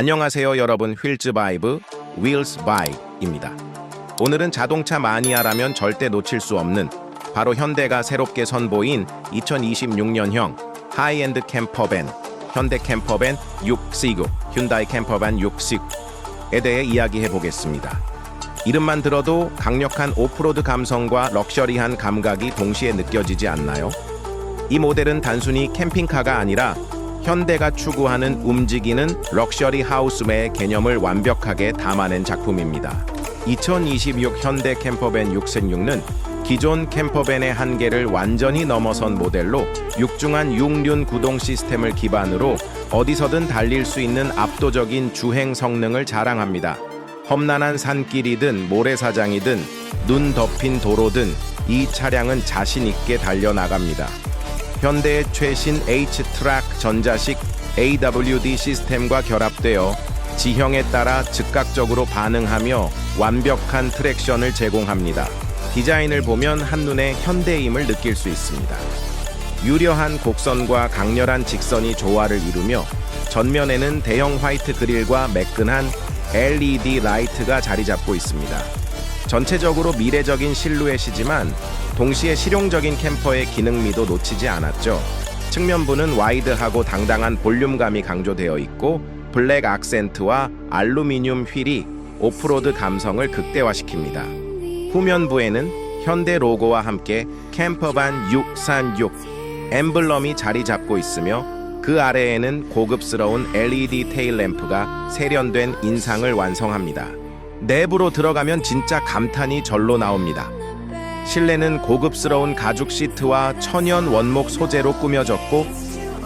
안녕하세요 여러분 휠즈 바이브 윌스 바이입니다. 오늘은 자동차 마니아라면 절대 놓칠 수 없는 바로 현대가 새롭게 선보인 2026년형 하이엔드 캠퍼밴 현대 캠퍼밴 6시구 휴다이 캠퍼밴 6시구에 대해 이야기해 보겠습니다. 이름만 들어도 강력한 오프로드 감성과 럭셔리한 감각이 동시에 느껴지지 않나요? 이 모델은 단순히 캠핑카가 아니라 현대가 추구하는 움직이는 럭셔리 하우스의 개념을 완벽하게 담아낸 작품입니다. 2026 현대 캠퍼밴 616는 기존 캠퍼밴의 한계를 완전히 넘어선 모델로 육중한 6륜 구동 시스템을 기반으로 어디서든 달릴 수 있는 압도적인 주행 성능을 자랑합니다. 험난한 산길이든 모래사장이든 눈 덮인 도로든 이 차량은 자신 있게 달려나갑니다. 현대의 최신 H-트랙 전자식 AWD 시스템과 결합되어 지형에 따라 즉각적으로 반응하며 완벽한 트랙션을 제공합니다. 디자인을 보면 한눈에 현대임을 느낄 수 있습니다. 유려한 곡선과 강렬한 직선이 조화를 이루며 전면에는 대형 화이트 그릴과 매끈한 LED 라이트가 자리 잡고 있습니다. 전체적으로 미래적인 실루엣이지만 동시에 실용적인 캠퍼의 기능미도 놓치지 않았죠. 측면부는 와이드하고 당당한 볼륨감이 강조되어 있고 블랙 악센트와 알루미늄 휠이 오프로드 감성을 극대화시킵니다. 후면부에는 현대 로고와 함께 캠퍼반 636 엠블럼이 자리 잡고 있으며 그 아래에는 고급스러운 LED 테일 램프가 세련된 인상을 완성합니다. 내부로 들어가면 진짜 감탄이 절로 나옵니다. 실내는 고급스러운 가죽 시트와 천연 원목 소재로 꾸며졌고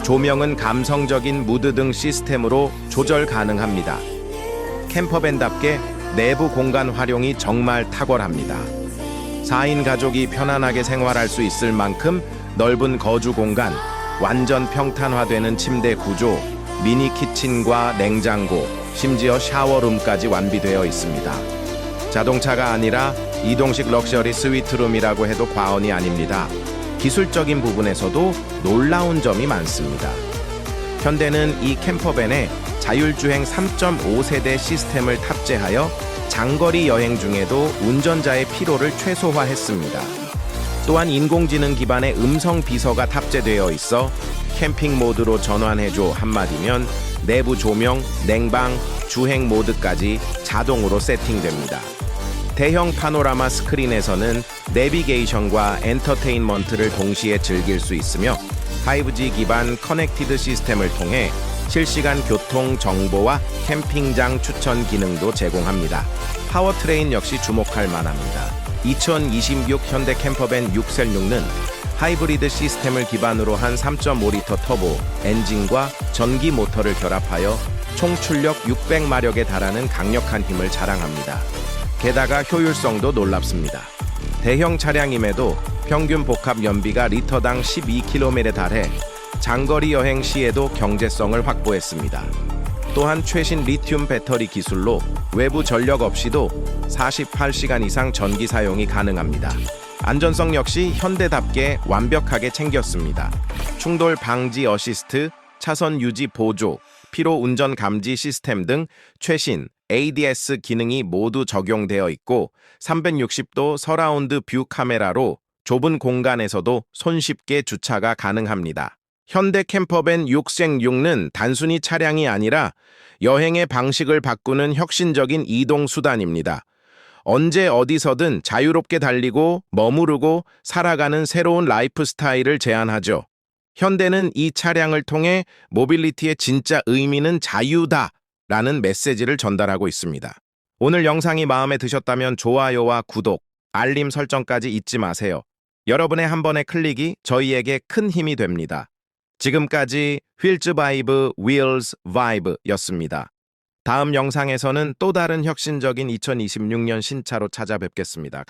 조명은 감성적인 무드 등 시스템으로 조절 가능합니다. 캠퍼밴답게 내부 공간 활용이 정말 탁월합니다. 4인 가족이 편안하게 생활할 수 있을 만큼 넓은 거주 공간, 완전 평탄화되는 침대 구조, 미니 키친과 냉장고, 심지어 샤워룸까지 완비되어 있습니다. 자동차가 아니라 이동식 럭셔리 스위트룸이라고 해도 과언이 아닙니다. 기술적인 부분에서도 놀라운 점이 많습니다. 현대는 이 캠퍼밴에 자율주행 3.5세대 시스템을 탑재하여 장거리 여행 중에도 운전자의 피로를 최소화했습니다. 또한 인공지능 기반의 음성 비서가 탑재되어 있어 캠핑 모드로 전환해줘 한마디면 내부 조명, 냉방, 주행 모드까지 자동으로 세팅됩니다. 대형 파노라마 스크린에서는 내비게이션과 엔터테인먼트를 동시에 즐길 수 있으며 5G 기반 커넥티드 시스템을 통해 실시간 교통 정보와 캠핑장 추천 기능도 제공합니다. 파워트레인 역시 주목할 만합니다. 2026 현대 캠퍼밴 6셀6는 하이브리드 시스템을 기반으로 한 3.5리터 터보 엔진과 전기 모터를 결합하여 총 출력 600마력에 달하는 강력한 힘을 자랑합니다. 게다가 효율성도 놀랍습니다. 대형 차량임에도 평균 복합 연비가 리터당 12km에 달해 장거리 여행 시에도 경제성을 확보했습니다. 또한 최신 리튬 배터리 기술로 외부 전력 없이도 48시간 이상 전기 사용이 가능합니다. 안전성 역시 현대답게 완벽하게 챙겼습니다. 충돌 방지 어시스트, 차선 유지 보조, 피로 운전 감지 시스템 등 최신 ADS 기능이 모두 적용되어 있고 360도 서라운드 뷰 카메라로 좁은 공간에서도 손쉽게 주차가 가능합니다. 현대 캠퍼밴 6생6는 단순히 차량이 아니라 여행의 방식을 바꾸는 혁신적인 이동 수단입니다. 언제 어디서든 자유롭게 달리고 머무르고 살아가는 새로운 라이프 스타일을 제안하죠. 현대는 이 차량을 통해 모빌리티의 진짜 의미는 자유다 라는 메시지를 전달하고 있습니다. 오늘 영상이 마음에 드셨다면 좋아요와 구독, 알림 설정까지 잊지 마세요. 여러분의 한 번의 클릭이 저희에게 큰 힘이 됩니다. 지금까지 휠즈 바이브 윌즈 바이브였습니다. 다음 영상에서는 또 다른 혁신적인 2026년 신차로 찾아뵙겠습니다.